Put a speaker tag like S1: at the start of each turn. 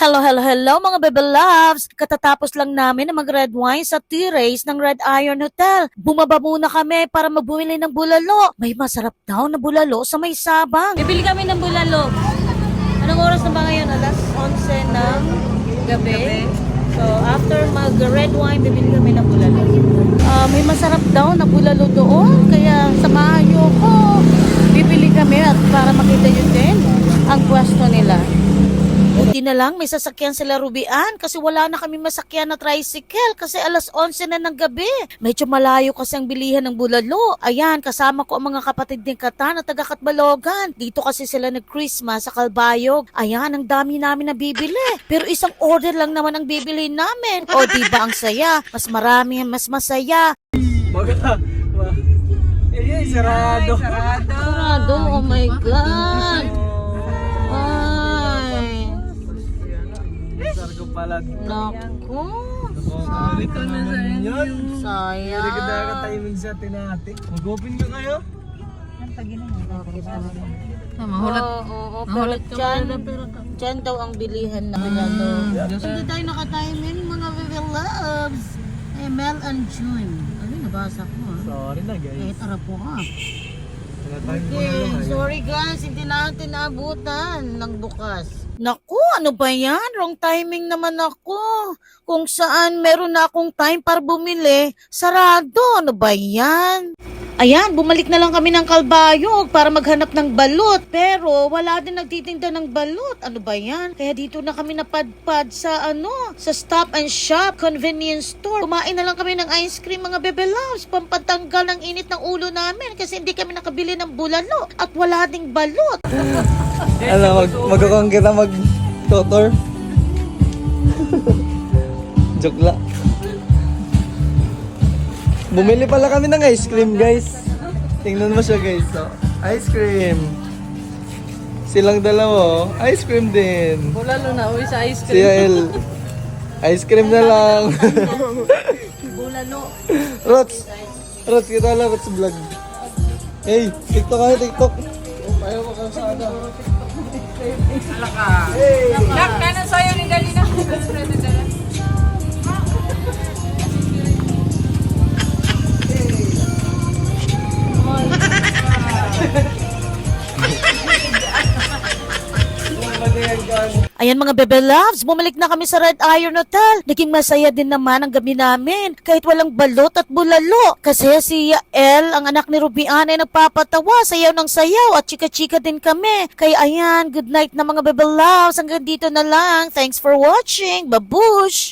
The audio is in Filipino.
S1: Hello, hello, hello mga bebe loves! Katatapos lang namin na mag-red wine sa T-Race ng Red Iron Hotel. Bumaba muna kami para magbumili ng bulalo. May masarap daw na bulalo sa may sabang. Bibili kami ng bulalo. Anong oras na ba ngayon? Alas 11 ng gabi. So, after mag-red wine, bibili kami ng bulalo. Ah, may masarap daw na bulalo doon. Kaya samahan niyo ko. Bibili kami at para makita niyo din ang pwesto nila. Buti na lang may sasakyan sila Rubian kasi wala na kami masakyan na tricycle kasi alas 11 na ng gabi. Medyo malayo kasi ang bilihan ng bulalo. Ayan, kasama ko ang mga kapatid ni Katan at taga Katbalogan. Dito kasi sila nag-Christmas sa Kalbayog. Ayan, ang dami namin na bibili. Pero isang order lang naman ang bibili namin. O di ba ang saya? Mas marami, mas masaya.
S2: Eh, sarado. sarado.
S1: Sarado, oh my God. Naku.
S2: Ito na sa inyo.
S1: Sayang.
S2: Hindi ka na timing sa tinati. Mag-open ka kayo?
S1: Mahulat. Oo, oo, oo, pero dyan, dyan daw ang bilihan na ano. Hindi tayo nakatiming mga baby loves. Eh, Mel and June. Ano yung nabasa ko ha?
S2: Sorry na
S1: Eh,
S2: guys.
S1: tara po ha.
S2: Tinatime ko na
S1: Okay,
S2: lang.
S1: sorry guys, hindi natin naabutan ng bukas. Naku, ano ba yan? Wrong timing naman ako. Kung saan meron na akong time para bumili, sarado. Ano ba yan? Ayan, bumalik na lang kami ng Kalbayog para maghanap ng balot. Pero wala din nagtitinda ng balot. Ano ba yan? Kaya dito na kami napadpad sa ano, sa Stop and Shop convenience store. Kumain na lang kami ng ice cream mga bebe loves. Pampatanggal ng init ng ulo namin kasi hindi kami nakabili ng bulalo at wala ding balot.
S2: Ano, mag magkakang kita mag tutor. Joke lang. Bumili pala kami ng ice cream, guys. Tingnan mo siya, guys. So, ice cream. Silang dalawa, oh. ice cream din.
S3: Bulalo na, uwi sa ice
S2: Si El. Ice cream na lang.
S1: Bulalo.
S2: Rots. Rots, kita lang, Rots vlog. Hey, TikTok kayo, TikTok. Ayaw mo kang sana.
S3: Dak, kanan sa'yo ni Dalina.
S1: Ayan mga bebe loves, bumalik na kami sa Red Iron Hotel. Naging masaya din naman ang gabi namin kahit walang balot at bulalo. Kasi si El, ang anak ni Rubian ay nagpapatawa, sayaw ng sayaw at chika-chika din kami. Kaya ayan, good night na mga bebe loves. Hanggang dito na lang. Thanks for watching. Babush!